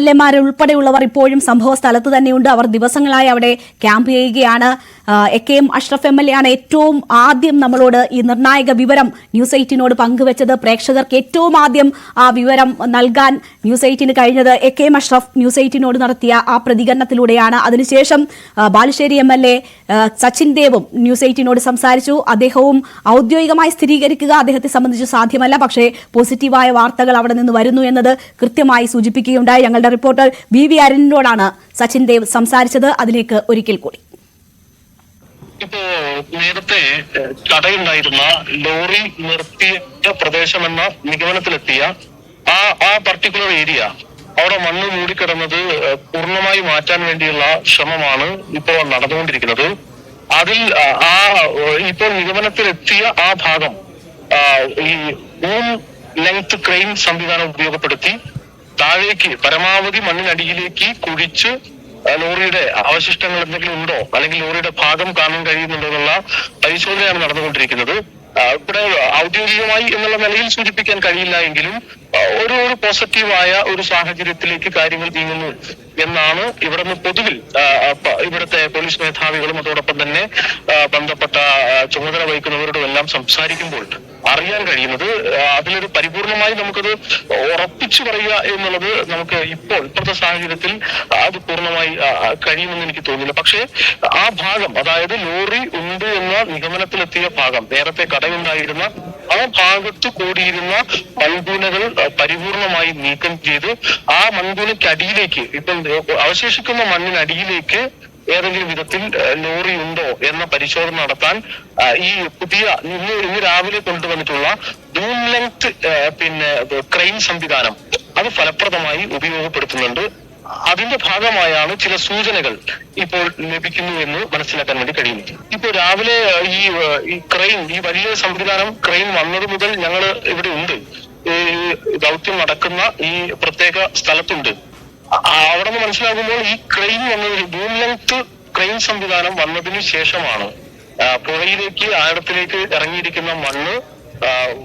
L ഉൾപ്പെടെയുള്ളവർ ഇപ്പോഴും സംഭവ സ്ഥലത്ത് തന്നെയുണ്ട്. അവർ ദിവസങ്ങളായി അവിടെ ക്യാമ്പ് ചെയ്യുകയാണ്. A K M Ashraf M L A ആണ് ഏറ്റവും ആദ്യം നമ്മളോട് ഈ നിർണായക വിവരം ന്യൂസ് എയ്റ്റിനോട് പങ്കുവച്ചത്. പ്രേക്ഷകർക്ക് ഏറ്റവും ആദ്യം ആ വിവരം നൽകാൻ ന്യൂസ് എയ്റ്റിന് കഴിഞ്ഞത് A K M Ashraf news എയ്റ്റിനോട് നടത്തിയ ആ പ്രതികരണത്തിലൂടെയാണ്. അതിനുശേഷം Balussery M L A Sachin ദേവും news എയ്റ്റിനോട് സംസാരിച്ചു. അദ്ദേഹവും ഔദ്യോഗികമായി സ്ഥിരീകരിക്കുക അദ്ദേഹത്തെ സംബന്ധിച്ച് സാധ്യമല്ല. പക്ഷേ പോസിറ്റീവായ വാർത്തകൾ അവിടെ നിന്ന് വരുന്നു എന്നത് കൃത്യമായി സൂചിപ്പിക്കുകയുണ്ടായി. ഞങ്ങളുടെ റിപ്പോർട്ടർ വി വി അരുണിനോടാണ് സച്ചിൻ ദേവ് സംസാരിച്ചത്. അതിലേക്ക് ഒരിക്കൽ കൂടി. ഇപ്പോ നേരത്തെ കടയുണ്ടായിരുന്ന ലോറി നിർത്തിയ പ്രദേശമെന്ന നിഗമനത്തിലെത്തിയ ആ ആ പർട്ടിക്കുലർ ഏരിയ അവിടെ മണ്ണ് മൂടിക്കിടന്നത് പൂർണമായി മാറ്റാൻ വേണ്ടിയുള്ള ശ്രമമാണ് ഇപ്പോൾ നടന്നുകൊണ്ടിരിക്കുന്നത്. അതിൽ ആ, ഇപ്പോൾ നിഗമനത്തിലെത്തിയ ആ ഭാഗം ഈ ഊം ലെങ്ത് ക്രെയിൻ സംവിധാനം ഉപയോഗപ്പെടുത്തി താഴേക്ക് പരമാവധി മണ്ണിനടിയിലേക്ക് കുഴിച്ച് ലോറിയുടെ അവശിഷ്ടങ്ങൾ എന്തെങ്കിലും ഉണ്ടോ? അല്ലെങ്കിൽ ലോറിയുടെ ഭാഗം കാണാൻ കഴിയുന്നുണ്ടോ എന്നുള്ള പരിശോധനയാണ് നടന്നുകൊണ്ടിരിക്കുന്നത്. ഇവിടെ ഔദ്യോഗികമായി എന്നുള്ള നിലയിൽ സൂചിപ്പിക്കാൻ കഴിയില്ല എങ്കിലും ഒരു ഒരു പോസിറ്റീവായ ഒരു സാഹചര്യത്തിലേക്ക് കാര്യങ്ങൾ നീങ്ങുന്നു എന്നാണ് ഇവിടുന്ന് പൊതുവിൽ ഇവിടുത്തെ പോലീസ് മേധാവികളും അതോടൊപ്പം തന്നെ ബന്ധപ്പെട്ട ചുമതല വഹിക്കുന്നവരോടും എല്ലാം സംസാരിക്കുമ്പോൾ അറിയാൻ കഴിയുന്നത് അതിലൊരു പരിപൂർണമായി നമുക്കത് ഉറപ്പിച്ചു പറയുക എന്നുള്ളത് നമുക്ക് ഇപ്പോൾ ഇപ്പോഴത്തെ സാഹചര്യത്തിൽ അത് പൂർണമായി കഴിയുമെന്ന് എനിക്ക് തോന്നുന്നില്ല. പക്ഷേ ആ ഭാഗം അതായത് ലോറി ഉണ്ട് എന്ന നിഗമനത്തിലെത്തിയ ഭാഗം നേരത്തെ കടയുണ്ടായിരുന്ന ആ ഭാഗത്ത് കൂടിയിരുന്ന മൺകൂനകൾ പരിപൂർണമായി നീക്കം ചെയ്ത് ആ മൺകൂനയ്ക്കടിയിലേക്ക് ഇപ്പം അവശേഷിക്കുന്ന മണ്ണിനടിയിലേക്ക് ഏതെങ്കിലും വിധത്തിൽ ലോറി ഉണ്ടോ എന്ന പരിശോധന നടത്താൻ ഈ പുതിയ ഇന്ന് ഇന്ന് രാവിലെ കൊണ്ടുവന്നിട്ടുള്ള ഡൂം ലെങ്ത് പിന്നെ ക്രൈൻ സംവിധാനം അത് ഫലപ്രദമായി ഉപയോഗപ്പെടുത്തുന്നുണ്ട്. അതിന്റെ ഭാഗമായാണ് ചില സൂചനകൾ ഇപ്പോൾ ലഭിക്കുന്നു എന്ന് മനസ്സിലാക്കാൻ വേണ്ടി കഴിയുന്നു ഇപ്പോൾ രാവിലെ ഈ ഈ ക്രെയിൻ ഈ വലിയ സംവിധാനം ക്രെയിൻ വന്നത് മുതൽ ഞങ്ങൾ ഇവിടെ ഉണ്ട്. ദൗത്യം നടക്കുന്ന ഈ പ്രത്യേക സ്ഥലത്തുണ്ട്. അവിടെ നിന്ന് മനസ്സിലാകുമ്പോൾ ഈ ക്രെയിൻ വന്നത് ബൂം ലെങ്ത് ക്രെയിൻ സംവിധാനം വന്നതിന് ശേഷമാണ്. പുഴയിലേക്ക് ആഴത്തിലേക്ക് ഇറങ്ങിയിരിക്കുന്ന മണ്ണ്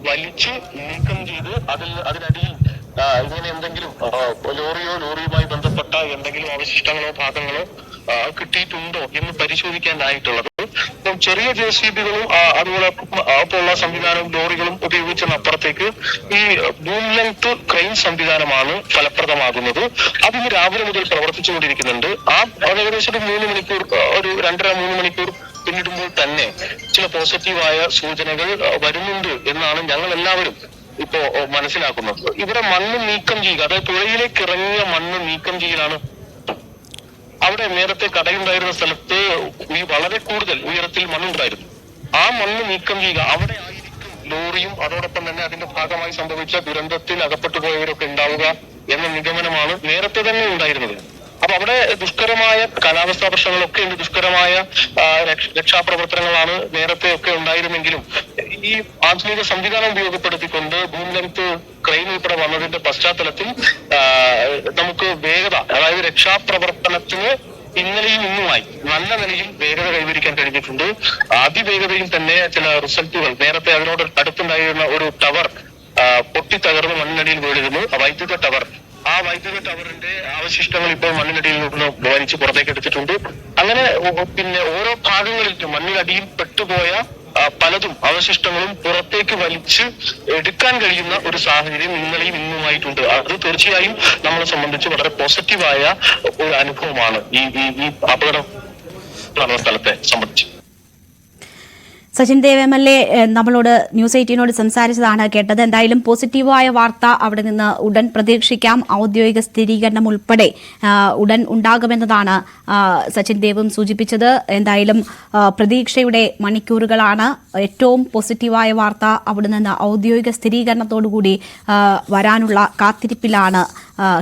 വലിച്ചു നീക്കം ചെയ്ത് അതിൽ അതിനടിയിൽ ഇങ്ങനെ എന്തെങ്കിലും ലോറിയോ ലോറിയുമായി ബന്ധപ്പെട്ട എന്തെങ്കിലും അവശിഷ്ടങ്ങളോ ഭാഗങ്ങളോ കിട്ടിയിട്ടുണ്ടോ എന്ന് പരിശോധിക്കാനായിട്ടുള്ളത്. ചെറിയ ജെ സി ബികളും അതുപോലെ പോലുള്ള സംവിധാനവും ലോറികളും ഉപയോഗിച്ചതിനപ്പുറത്തേക്ക് ഈ ബൂം ലെങ്ത് ക്രെയിൻ സംവിധാനമാണ് ഫലപ്രദമാകുന്നത്. അതിന് രാവിലെ മുതൽ പ്രവർത്തിച്ചുകൊണ്ടിരിക്കുന്നുണ്ട്. ആ ഏകദേശം ഒരു മൂന്ന് മണിക്കൂർ ഒരു രണ്ടര മൂന്ന് മണിക്കൂർ പിന്നിടുമ്പോൾ തന്നെ ചില പോസിറ്റീവായ സൂചനകൾ വരുന്നുണ്ട് എന്നാണ് ഞങ്ങൾ എല്ലാവരും ഇപ്പോ മനസ്സിലാക്കുന്നത്. ഇവിടെ മണ്ണ് നീക്കം ചെയ്യുക അതായത് പുഴയിലേക്ക് ഇറങ്ങിയ മണ്ണ് നീക്കം ചെയ്യലാണ് അവിടെ നേരത്തെ കടയുണ്ടായിരുന്ന സ്ഥലത്ത് വളരെ കൂടുതൽ ഉയരത്തിൽ മണ്ണുണ്ടായിരുന്നു. ആ മണ്ണ് നീക്കം ചെയ്യുക അവിടെ ആയിരിക്കും ലോറിയും അതോടൊപ്പം തന്നെ അതിന്റെ ഭാഗമായി സംഭവിച്ച ദുരന്തത്തിൽ അകപ്പെട്ടു പോയവരൊക്കെ ഉണ്ടാവുക എന്ന നിഗമനമാണ് നേരത്തെ തന്നെ ഉണ്ടായിരുന്നത്. അപ്പൊ അവിടെ ദുഷ്കരമായ കാലാവസ്ഥാ പ്രശ്നങ്ങളൊക്കെ ഉണ്ട്. ദുഷ്കരമായ രക്ഷാപ്രവർത്തനങ്ങളാണ് നേരത്തെ ഒക്കെ ഉണ്ടായിരുന്നെങ്കിലും ഈ ആധുനിക സംവിധാനം ഉപയോഗപ്പെടുത്തിക്കൊണ്ട് ഭൂമിലത്ത് ക്രെയിൻ ഉൾപ്പെടെ വന്നതിന്റെ പശ്ചാത്തലത്തിൽ നമുക്ക് രക്ഷാപ്രവർത്തനത്തിന് ഇന്നലെയും ഇന്നുമായി നല്ല നിലയിൽ വേഗത കൈവരിക്കാൻ കഴിഞ്ഞിട്ടുണ്ട്. അതിവേഗതയിൽ തന്നെ ചില റിസൾട്ടുകൾ. നേരത്തെ അതിനോട് അടുത്തുണ്ടായിരുന്ന ഒരു ടവർ പൊട്ടിത്തകർന്ന് മണ്ണിനടിയിൽ വീണിരുന്നു. വൈദ്യുത ടവർ ആ വൈദ്യുത ടവറിന്റെ അവശിഷ്ടങ്ങൾ ഇപ്പോൾ മണ്ണിനടിയിൽ നിന്ന് വലിച്ച് പുറത്തേക്ക് എടുത്തിട്ടുണ്ട്. അങ്ങനെ പിന്നെ ഓരോ ഭാഗങ്ങളിലും മണ്ണിനടിയിൽ പെട്ടുപോയ പലതും അവശിഷ്ടങ്ങളും പുറത്തേക്ക് വലിച്ച് എടുക്കാൻ കഴിയുന്ന ഒരു സാഹചര്യം ഇന്നലെയും ഇന്നുമായിട്ടുണ്ട്. അത് തീർച്ചയായും നമ്മളെ സംബന്ധിച്ച് വളരെ പോസിറ്റീവായ ഒരു അനുഭവമാണ് ഈ ഈ അപകടം നടന്ന സ്ഥലത്തെ സംബന്ധിച്ച്. Sachin Dev M L A നമ്മളോട് ന്യൂസ് എയ്റ്റീനോട് സംസാരിച്ചതാണ് കേട്ടത്. എന്തായാലും പോസിറ്റീവായ വാർത്ത അവിടെ നിന്ന് ഉടൻ പ്രതീക്ഷിക്കാം. ഔദ്യോഗിക സ്ഥിരീകരണം ഉൾപ്പെടെ ഉടൻ ഉണ്ടാകുമെന്നതാണ് സച്ചിൻ ദേവും സൂചിപ്പിച്ചത്. എന്തായാലും പ്രതീക്ഷയുടെ മണിക്കൂറുകളാണ്. ഏറ്റവും പോസിറ്റീവായ വാർത്ത അവിടെ നിന്ന് ഔദ്യോഗിക സ്ഥിരീകരണത്തോടുകൂടി വരാനുള്ള കാത്തിരിപ്പിലാണ്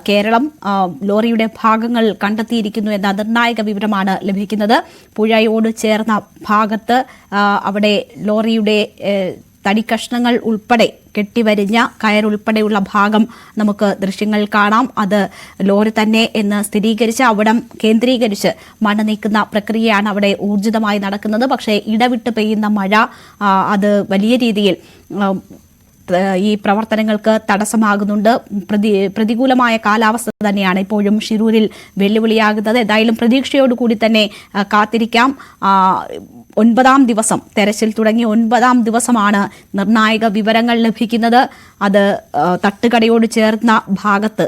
കേരളം. ലോറിയുടെ ഭാഗങ്ങൾ കണ്ടെത്തിയിരിക്കുന്നു എന്ന നിർണായക വിവരമാണ് ലഭിക്കുന്നത്. പുഴയോട് ചേർന്ന ഭാഗത്ത് ആ, അവിടെ ലോറിയുടെ തടിക്കഷ്ണങ്ങൾ ഉൾപ്പെടെ കെട്ടിവരിഞ്ഞ കയറുൾപ്പെടെയുള്ള ഭാഗം നമുക്ക് ദൃശ്യങ്ങൾ കാണാം. അത് ലോറി തന്നെ എന്ന് സ്ഥിരീകരിച്ച് അവിടം കേന്ദ്രീകരിച്ച് മണ്ണ് നീക്കുന്ന പ്രക്രിയയാണ് അവിടെ ഊർജിതമായി നടക്കുന്നത്. പക്ഷേ ഇടവിട്ട് പെയ്യുന്ന മഴ അത് വലിയ രീതിയിൽ ഈ പ്രവർത്തനങ്ങൾക്ക് തടസ്സമാകുന്നുണ്ട്. പ്രതി പ്രതികൂലമായ കാലാവസ്ഥ തന്നെയാണ് ഇപ്പോഴും ഷിരൂരിൽ വെല്ലുവിളിയാകുന്നത്. ഏതായാലും പ്രതീക്ഷയോടുകൂടി തന്നെ കാത്തിരിക്കാം. ഒൻപതാം ദിവസം തെരച്ചിൽ തുടങ്ങി ഒൻപതാം ദിവസമാണ് നിർണായക വിവരങ്ങൾ ലഭിക്കുന്നത്. അത് തട്ടുകടയോട് ചേർന്ന ഭാഗത്ത്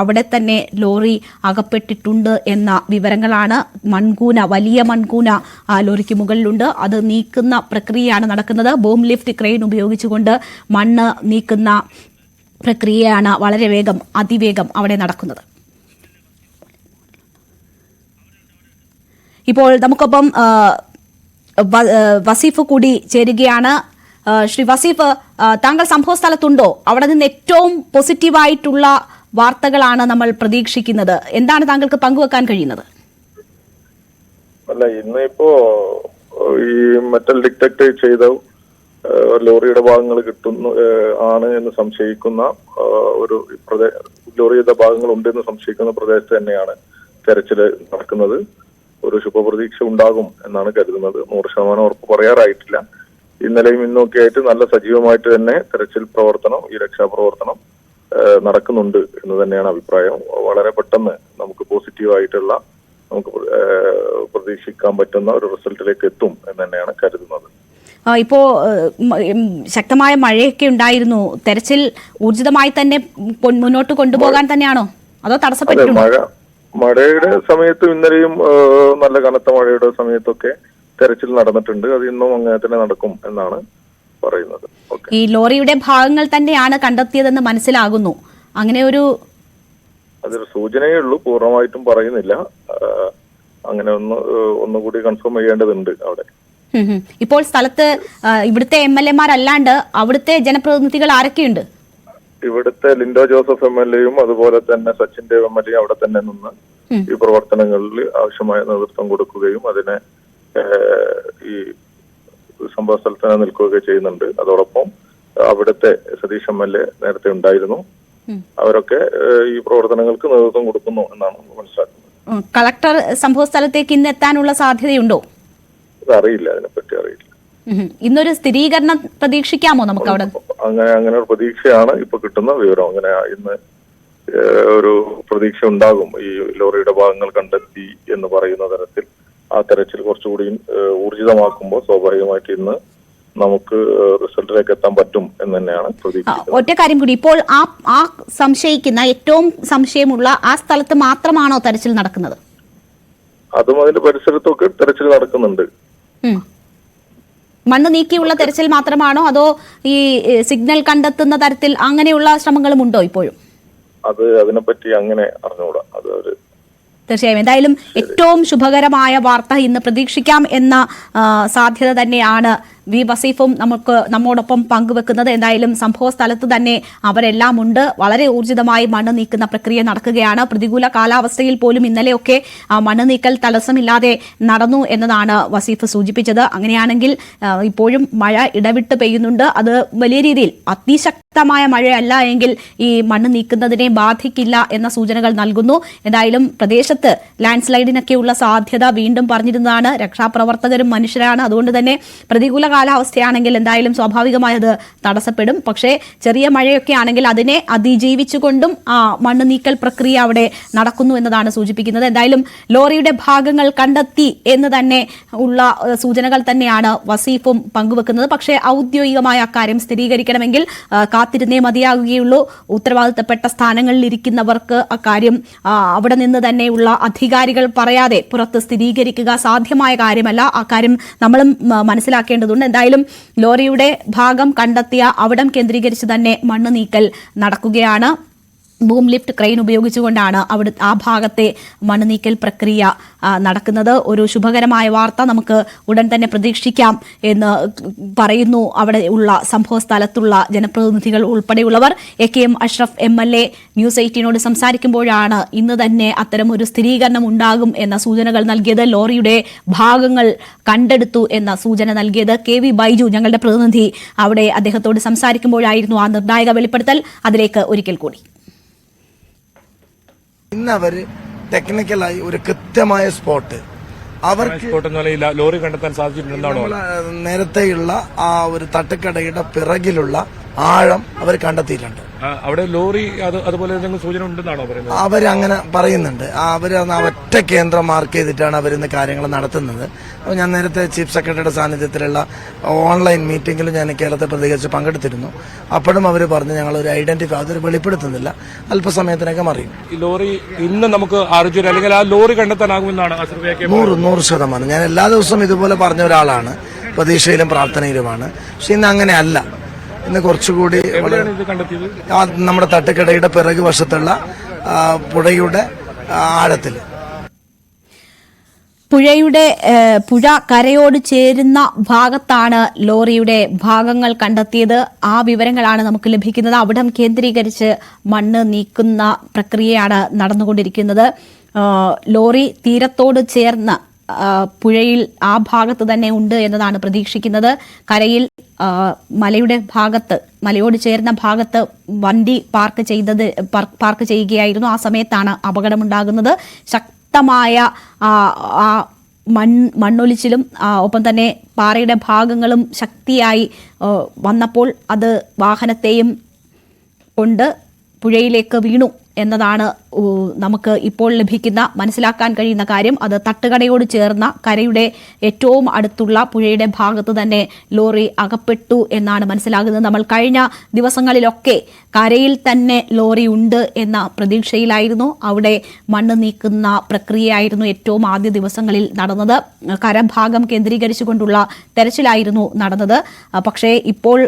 അവിടെ തന്നെ ലോറി അകപ്പെട്ടിട്ടുണ്ട് എന്ന വിവരങ്ങളാണ്. മൺകൂന വലിയ മൺകൂന ആ ലോറിക്ക് മുകളിലുണ്ട്. അത് നീക്കുന്ന പ്രക്രിയയാണ് നടക്കുന്നത്. ബോം ലിഫ്റ്റ് ക്രെയിൻ ഉപയോഗിച്ചുകൊണ്ട് മണ്ണ് നീക്കുന്ന പ്രക്രിയയാണ് വളരെ വേഗം അതിവേഗം അവിടെ നടക്കുന്നത്. ഇപ്പോൾ നമുക്കൊപ്പം വസീഫ് കൂടി ചേരുകയാണ്. ശ്രീ വസീഫ് താങ്കൾ സംഭവ സ്ഥലത്തുണ്ടോ? അവിടെ നിന്ന് ഏറ്റവും പോസിറ്റീവായിട്ടുള്ള വാർത്തകളാണ് നമ്മൾ പ്രതീക്ഷിക്കുന്നത്. എന്താണ് താങ്കൾക്ക് പങ്കുവെക്കാൻ കഴിയുന്നത്? അല്ല ഇന്നിപ്പോ ഈ മെറ്റൽ ഡിറ്റക്ട് ചെയ്ത ലോറിയുടെ ഭാഗങ്ങൾ കിട്ടുന്നു ആണ് എന്ന് സംശയിക്കുന്ന ഒരു ലോറിയുടെ ഭാഗങ്ങൾ ഉണ്ടെന്ന് സംശയിക്കുന്ന പ്രദേശത്ത് തന്നെയാണ് തെരച്ചിൽ നടക്കുന്നത്. ഒരു ശുഭപ്രതീക്ഷ ഉണ്ടാകും എന്നാണ് കരുതുന്നത്. നൂറ് ശതമാനം ഉറപ്പ് പറയാറായിട്ടില്ല. ഇന്നലെയും ഇന്നൊക്കെ ആയിട്ട് നല്ല സജീവമായിട്ട് തന്നെ തെരച്ചിൽ പ്രവർത്തനം ഈ രക്ഷാപ്രവർത്തനം നടക്കുന്നുണ്ട് എന്ന് തന്നെയാണ് അഭിപ്രായം. വളരെ പെട്ടെന്ന് നമുക്ക് പോസിറ്റീവായിട്ടുള്ള നമുക്ക് പ്രതീക്ഷിക്കാൻ പറ്റുന്ന ഒരു റിസൾട്ടിലേക്ക് എത്തും എന്ന് തന്നെയാണ് കരുതുന്നത്. ഇപ്പോ ശക്തമായ മഴയൊക്കെ ഉണ്ടായിരുന്നു. തെരച്ചിൽ ഊർജിതമായി തന്നെ മുന്നോട്ട് കൊണ്ടുപോകാൻ തന്നെയാണോ? അതോ തടസ്സപ്പെട്ടു തടസ്സപ്പെട്ടിട്ടുണ്ടോ മഴ മഴയുടെ സമയത്തും ഇന്നലെയും നല്ല കനത്ത മഴയുടെ സമയത്തൊക്കെ തെരച്ചിൽ നടന്നിട്ടുണ്ട്. അത് ഇന്നും അങ്ങനെ തന്നെ നടക്കും എന്നാണ് പറയുന്നത്. ഈ ലോറിയുടെ ഭാഗങ്ങൾ തന്നെയാണ് കണ്ടെത്തിയതെന്ന് മനസ്സിലാകുന്നു. അങ്ങനെ ഒരു അതൊരു സൂചനയേ ഉള്ളൂ. പൂർണമായിട്ടും പറയുന്നില്ല. അങ്ങനെ ഒന്ന് ഒന്നുകൂടി കൺഫേം ചെയ്യേണ്ടതുണ്ട് അവിടെ. ഇപ്പോൾ സ്ഥലത്ത് ഇവിടുത്തെ എം എൽ എമാരല്ലാണ്ട് അവിടുത്തെ ജനപ്രതിനിധികൾ ആരൊക്കെയുണ്ട്? ഇവിടുത്തെ ലിൻഡോ ജോസഫ് എം എൽ എയും അതുപോലെ തന്നെ സച്ചിൻ ദേവ് എം എൽ എയും അവിടെ തന്നെ നിന്ന് ഈ പ്രവർത്തനങ്ങളിൽ ആവശ്യമായ നേതൃത്വം കൊടുക്കുകയും അതിനെ ഈ സംഭവ സ്ഥലത്ത് തന്നെ നിൽക്കുകയൊക്കെ ചെയ്യുന്നുണ്ട്. അതോടൊപ്പം അവിടുത്തെ സതീഷ് എം എൽ എ നേരത്തെ ഉണ്ടായിരുന്നു. അവരൊക്കെ ഈ പ്രവർത്തനങ്ങൾക്ക് നേതൃത്വം കൊടുക്കുന്നു എന്നാണ് മനസ്സിലാക്കുന്നത്. കളക്ടർ സംഭവ സ്ഥലത്തേക്ക് ഇന്ന് എത്താനുള്ള സാധ്യതയുണ്ടോ? അറിയില്ല അതിനെപ്പറ്റി അറിയില്ല. ഇന്നൊരു സ്ഥിരീകരണം പ്രതീക്ഷിക്കാമോ നമുക്ക് അവിടെ അങ്ങനെ അങ്ങനെ ഒരു പ്രതീക്ഷയാണ് ഇപ്പൊ കിട്ടുന്ന വിവരം. അങ്ങനെ ഇന്ന് ഒരു പ്രതീക്ഷ ഉണ്ടാകും. ഈ ലോറിയുടെ ഭാഗങ്ങൾ കണ്ടെത്തി എന്ന് പറയുന്ന തരത്തിൽ ആ തെരച്ചിൽ കുറച്ചുകൂടി ഊർജിതമാക്കുമ്പോൾ സ്വാഭാവികമായിട്ട് ഇന്ന് നമുക്ക് റിസൾട്ടിലേക്ക് എത്താൻ പറ്റും എന്ന് തന്നെയാണ് പ്രതീക്ഷിക്കുന്നത്. ഒറ്റ കാര്യം കൂടി. ഇപ്പോൾ ആ ആ സംശയിക്കുന്ന ഏറ്റവും സംശയമുള്ള ആ സ്ഥലത്ത് മാത്രമാണോ തെരച്ചിൽ നടക്കുന്നത്? അതും അതിന്റെ പരിസരത്തൊക്കെ തെരച്ചിൽ നടക്കുന്നുണ്ട്. മണ്ണ് നീക്കിയുള്ള തെരച്ചിൽ മാത്രമാണോ അതോ ഈ സിഗ്നൽ കണ്ടെത്തുന്ന തരത്തിൽ അങ്ങനെയുള്ള ശ്രമങ്ങളും ഉണ്ടോ ഇപ്പോഴും? അത് അതിനെപ്പറ്റി അങ്ങനെ അറിഞ്ഞുകൂടാ. അത് ഒരു തീർച്ചയായും. എന്തായാലും ഏറ്റവും ശുഭകരമായ വാർത്ത ഇന്ന് പ്രതീക്ഷിക്കാം എന്ന സാധ്യത തന്നെയാണ് വി വസീഫും നമുക്ക് നമ്മോടൊപ്പം പങ്കുവെക്കുന്നത് എന്തായാലും സംഭവ സ്ഥലത്ത് തന്നെ അവരെല്ലാം ഉണ്ട്. വളരെ ഊർജിതമായി മണ്ണ് നീക്കുന്ന പ്രക്രിയ നടക്കുകയാണ്. പ്രതികൂല കാലാവസ്ഥയിൽ പോലും ഇന്നലെയൊക്കെ മണ്ണ് നീക്കൽ തടസ്സമില്ലാതെ നടന്നു എന്നതാണ് വസീഫ് സൂചിപ്പിച്ചത്. അങ്ങനെയാണെങ്കിൽ ഇപ്പോഴും മഴ ഇടവിട്ട് പെയ്യുന്നുണ്ട്. അത് വലിയ രീതിയിൽ അതിശക്തമായ മഴയല്ല എങ്കിൽ ഈ മണ്ണ് നീക്കുന്നതിനെ ബാധിക്കില്ല എന്ന സൂചനകൾ നൽകുന്നു. എന്തായാലും പ്രദേശത്ത് ലാൻഡ് സ്ലൈഡിനൊക്കെയുള്ള സാധ്യത വീണ്ടും പറഞ്ഞിരുന്നതാണ്. രക്ഷാപ്രവർത്തകരും മനുഷ്യരാണ്. അതുകൊണ്ട് തന്നെ പ്രതികൂല കാലാവസ്ഥയാണെങ്കിൽ എന്തായാലും സ്വാഭാവികമായി അത് തടസ്സപ്പെടും. പക്ഷേ ചെറിയ മഴയൊക്കെ ആണെങ്കിൽ അതിനെ അതിജീവിച്ചുകൊണ്ടും ആ മണ്ണ് നീക്കൽ പ്രക്രിയ അവിടെ നടക്കുന്നു എന്നതാണ് സൂചിപ്പിക്കുന്നത്. എന്തായാലും ലോറിയുടെ ഭാഗങ്ങൾ കണ്ടെത്തി എന്ന് തന്നെ ഉള്ള സൂചനകൾ തന്നെയാണ് വസീഫും പങ്കുവെക്കുന്നത്. പക്ഷേ ഔദ്യോഗികമായ അക്കാര്യം സ്ഥിരീകരിക്കണമെങ്കിൽ കാത്തിരുന്നേ മതിയാകുകയുള്ളൂ. ഉത്തരവാദിത്തപ്പെട്ട സ്ഥാനങ്ങളിൽ ഇരിക്കുന്നവർക്ക് അക്കാര്യം അവിടെ നിന്ന് തന്നെയുള്ള അധികാരികൾ പറയാതെ പുറത്ത് സ്ഥിരീകരിക്കുക സാധ്യമായ കാര്യമല്ല. അക്കാര്യം നമ്മളും മ, മനസ്സിലാക്കേണ്ടതുണ്ട് എന്തായാലും ലോറിയുടെ ഭാഗം കണ്ടെത്തിയ അവിടം കേന്ദ്രീകരിച്ച് തന്നെ മണ്ണ് നീക്കൽ നടക്കുകയാണ്. ബൂം ലിഫ്റ്റ് ക്രെയിൻ ഉപയോഗിച്ചുകൊണ്ടാണ് അവിടെ ആ ഭാഗത്തെ മണ്ണ് നീക്കൽ പ്രക്രിയ നടക്കുന്നത്. ഒരു ശുഭകരമായ വാർത്ത നമുക്ക് ഉടൻ തന്നെ പ്രതീക്ഷിക്കാം എന്ന് പറയുന്നു അവിടെ ഉള്ള സംഭവ സ്ഥലത്തുള്ള ജനപ്രതിനിധികൾ ഉൾപ്പെടെയുള്ളവർ. A K M Ashraf M L A news എയ്റ്റീനോട് സംസാരിക്കുമ്പോഴാണ് ഇന്ന് തന്നെ അത്തരം ഒരു സ്ഥിരീകരണം ഉണ്ടാകും എന്ന സൂചനകൾ നൽകിയത്. ലോറിയുടെ ഭാഗങ്ങൾ കണ്ടെടുത്തു എന്ന സൂചന നൽകിയത്. കെ വി ബൈജു ഞങ്ങളുടെ പ്രതിനിധി അവിടെ അദ്ദേഹത്തോട് സംസാരിക്കുമ്പോഴായിരുന്നു ആ നിർണായക വെളിപ്പെടുത്തൽ. അതിലേക്ക് ഒരിക്കൽ കൂടി. ഇന്ന് അവർ ടെക്നിക്കലായി ഒരു കൃത്യമായ സ്പോട്ട് അവർക്ക് ലോറി കണ്ടെത്താൻ സാധിച്ചിട്ടുണ്ടെന്നാണോ? നേരത്തെയുള്ള ആ ഒരു തട്ടുകടയുടെ പിറകിലുള്ള ആഴം അവർ കണ്ടെത്തിയിട്ടുണ്ട്. അവിടെ ലോറി അതുപോലെ സൂചന ഉണ്ടെന്നാണോ പറയുന്നത്? അവരങ്ങനെ പറയുന്നുണ്ട്. അവർ ഒറ്റ കേന്ദ്രം മാർക്ക് ചെയ്തിട്ടാണ് അവരിന്ന് കാര്യങ്ങൾ നടത്തുന്നത്. അപ്പോൾ ഞാൻ നേരത്തെ ചീഫ് സെക്രട്ടറിയുടെ സാന്നിധ്യത്തിലുള്ള ഓൺലൈൻ മീറ്റിംഗിൽ ഞാൻ കേരളത്തെ പ്രതികരിച്ച് പങ്കെടുത്തിരുന്നു. അപ്പോഴും അവർ പറഞ്ഞു ഞങ്ങൾ ഒരു ഐഡന്റിഫൈ അതൊരു വെളിപ്പെടുത്തുന്നില്ല. അല്പസമയത്തിനകം അറിയും. ഈ ലോറി ഇന്ന് നമുക്ക് അല്ലെങ്കിൽ ആ ലോറി കണ്ടെത്താനാകുമെന്നാണ് നൂറ് നൂറ് ശതമാനം. ഞാൻ എല്ലാ ദിവസവും ഇതുപോലെ പറഞ്ഞ ഒരാളാണ്. പ്രതീക്ഷയിലും പ്രാർത്ഥനയിലുമാണ്. പക്ഷെ ഇന്ന് അങ്ങനെ അല്ല. ഇന്ന് കുറച്ചുകൂടി നമ്മുടെ തട്ടുകടയുടെ പിറകു വശത്തുള്ള പുഴയുടെ ആഴത്തിൽ. പുഴയുടെ പുഴ കരയോട് ചേരുന്ന ഭാഗത്താണ് ലോറിയുടെ ഭാഗങ്ങൾ കണ്ടെത്തിയത്. ആ വിവരങ്ങളാണ് നമുക്ക് ലഭിക്കുന്നത്. അവിടം കേന്ദ്രീകരിച്ച് മണ്ണ് നീക്കുന്ന പ്രക്രിയയാണ് നടന്നുകൊണ്ടിരിക്കുന്നത്. ലോറി തീരത്തോട് ചേർന്ന് പുഴയിൽ ആ ഭാഗത്ത് തന്നെ ഉണ്ട് എന്നതാണ് പ്രതീക്ഷിക്കുന്നത്. കരയിൽ മലയുടെ ഭാഗത്ത് മലയോട് ചേർന്ന ഭാഗത്ത് വണ്ടി പാർക്ക് ചെയ്തത് പാർക്ക് ചെയ്യുകയായിരുന്നു. ആ സമയത്താണ് അപകടമുണ്ടാകുന്നത്. ശക്തമായ മൺ മണ്ണൊലിച്ചിലും ഒപ്പം തന്നെ പാറയുടെ ഭാഗങ്ങളും ശക്തിയായി വന്നപ്പോൾ അത് വാഹനത്തെയും കൊണ്ട് പുഴയിലേക്ക് വീണു. എന്നതാണ് നമുക്ക് ഇപ്പോൾ ലഭിക്കുന്ന മനസ്സിലാക്കാൻ കഴിയുന്ന കാര്യം. അത് തട്ടുകടയോട് ചേർന്ന കരയുടെ ഏറ്റവും അടുത്തുള്ള പുഴയുടെ ഭാഗത്ത് തന്നെ ലോറി അകപ്പെട്ടു എന്നാണ് മനസ്സിലാകുന്നത്. നമ്മൾ കഴിഞ്ഞ ദിവസങ്ങളിലൊക്കെ കരയിൽ തന്നെ ലോറി ഉണ്ട് എന്ന പ്രതീക്ഷയിലായിരുന്നു. അവിടെ മണ്ണ് നീക്കുന്ന പ്രക്രിയയായിരുന്നു ഏറ്റവും ആദ്യ ദിവസങ്ങളിൽ നടന്നത്. കരഭാഗം കേന്ദ്രീകരിച്ചുകൊണ്ടുള്ള തെരച്ചിലായിരുന്നു നടന്നത്. പക്ഷേ ഇപ്പോൾ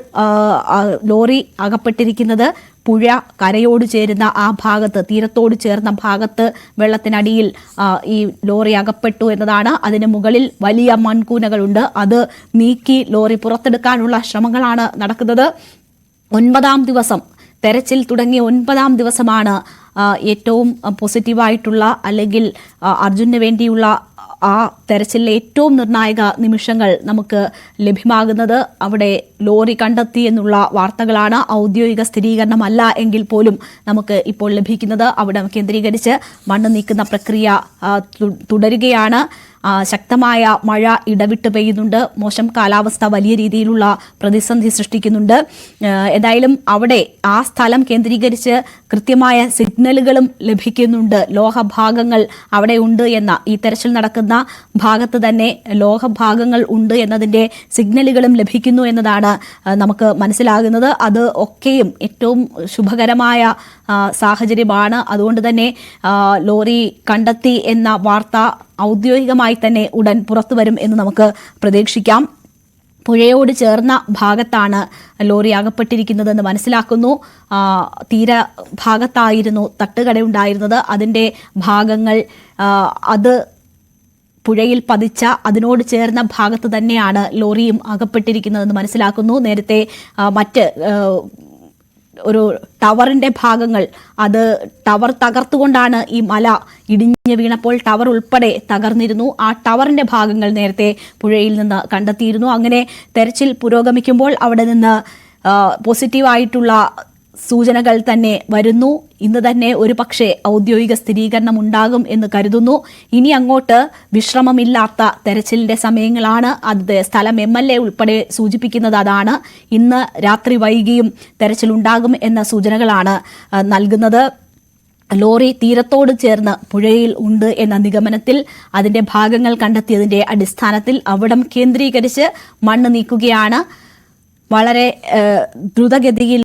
ലോറി അകപ്പെട്ടിരിക്കുന്നത് പുഴ കരയോട് ചേരുന്ന ആ ഭാഗത്ത് തീരത്തോട് ചേർന്ന ഭാഗത്ത് വെള്ളത്തിനടിയിൽ ഈ ലോറി അകപ്പെട്ടു എന്നതാണ്. അതിന് മുകളിൽ വലിയ മൺകൂനകളുണ്ട്. അത് നീക്കി ലോറി പുറത്തെടുക്കാനുള്ള ശ്രമങ്ങളാണ് നടക്കുന്നത്. ഒൻപതാം ദിവസം തെരച്ചിൽ തുടങ്ങിയ ഒൻപതാം ദിവസമാണ് ഏറ്റവും പോസിറ്റീവായിട്ടുള്ള അല്ലെങ്കിൽ അർജുന് വേണ്ടിയുള്ള ആ തെരച്ചിലിലെ ഏറ്റവും നിർണായക നിമിഷങ്ങൾ നമുക്ക് ലഭ്യമാകുന്നത് അവിടെ ലോറി കണ്ടെത്തി എന്നുള്ള വാർത്തകളാണ്. ഔദ്യോഗിക സ്ഥിരീകരണമല്ല എങ്കിൽ പോലും നമുക്ക് ഇപ്പോൾ ലഭിക്കുന്നത്. അവിടെ കേന്ദ്രീകരിച്ച് മണ്ണ് നീക്കുന്ന പ്രക്രിയ തുടരുകയാണ്. ശക്തമായ മഴ ഇടവിട്ട് പെയ്യുന്നുണ്ട്. മോശം കാലാവസ്ഥ വലിയ രീതിയിലുള്ള പ്രതിസന്ധി സൃഷ്ടിക്കുന്നുണ്ട്. ഏതായാലും അവിടെ ആ സ്ഥലം കേന്ദ്രീകരിച്ച് കൃത്യമായ സിഗ്നലുകളും ലഭിക്കുന്നുണ്ട്. ലോഹഭാഗങ്ങൾ അവിടെ ഉണ്ട് എന്ന ഈ തെരച്ചിൽ നടക്കുന്ന ഭാഗത്ത് തന്നെ ലോഹഭാഗങ്ങൾ ഉണ്ട് എന്നതിന്റെ സിഗ്നലുകളും ലഭിക്കുന്നു എന്നതാണ് നമുക്ക് മനസ്സിലാകുന്നത്. അത് ഒക്കെയും ഏറ്റവും ശുഭകരമായ സാഹചര്യമാണ്. അതുകൊണ്ട് തന്നെ ലോറി കണ്ടെത്തി എന്ന വാർത്ത ഔദ്യോഗികമായി തന്നെ ഉടൻ പുറത്തു വരും എന്ന് നമുക്ക് പ്രതീക്ഷിക്കാം. പുഴയോട് ചേർന്ന ഭാഗത്താണ് ലോറി അകപ്പെട്ടിരിക്കുന്നതെന്ന് മനസ്സിലാക്കുന്നു. തീര ഭാഗത്തായിരുന്നു തട്ടുകടയുണ്ടായിരുന്നത്. അതിന്റെ ഭാഗങ്ങൾ അത് പുഴയിൽ പതിച്ച അതിനോട് ചേർന്ന ഭാഗത്ത് തന്നെയാണ് ലോറിയും അകപ്പെട്ടിരിക്കുന്നതെന്ന് മനസ്സിലാക്കുന്നു. നേരത്തെ മറ്റ് ഒരു ടവറിന്റെ ഭാഗങ്ങൾ. അത് ടവർ തകർത്തുകൊണ്ടാണ് ഈ മല ഇടിഞ്ഞു വീണപ്പോൾ ടവർ ഉൾപ്പെടെ തകർന്നിരുന്നു. ആ ടവറിന്റെ ഭാഗങ്ങൾ നേരത്തെ പുഴയിൽ നിന്ന് കണ്ടെത്തിയിരുന്നു. അങ്ങനെ തെരച്ചിൽ പുരോഗമിക്കുമ്പോൾ അവിടെ നിന്ന് പോസിറ്റീവായിട്ടുള്ള സൂചനകൾ തന്നെ വരുന്നു. ഇന്ന് തന്നെ ഒരു പക്ഷേ ഔദ്യോഗിക സ്ഥിരീകരണം ഉണ്ടാകും എന്ന് കരുതുന്നു. ഇനി അങ്ങോട്ട് വിശ്രമമില്ലാത്ത തെരച്ചിലിന്റെ സമയങ്ങളാണ്. അത് സ്ഥലം എം എൽ എ ഉൾപ്പെടെ സൂചിപ്പിക്കുന്നത് അതാണ്. ഇന്ന് രാത്രി വൈകിയും തെരച്ചിലുണ്ടാകും എന്ന സൂചനകളാണ് നൽകുന്നത്. ലോറി തീരത്തോട് ചേർന്ന് പുഴയിൽ ഉണ്ട് എന്ന നിഗമനത്തിൽ അതിന്റെ ഭാഗങ്ങൾ കണ്ടെത്തിയതിന്റെ അടിസ്ഥാനത്തിൽ അവിടം കേന്ദ്രീകരിച്ച് മണ്ണ് നീക്കുകയാണ്. വളരെ ദ്രുതഗതിയിൽ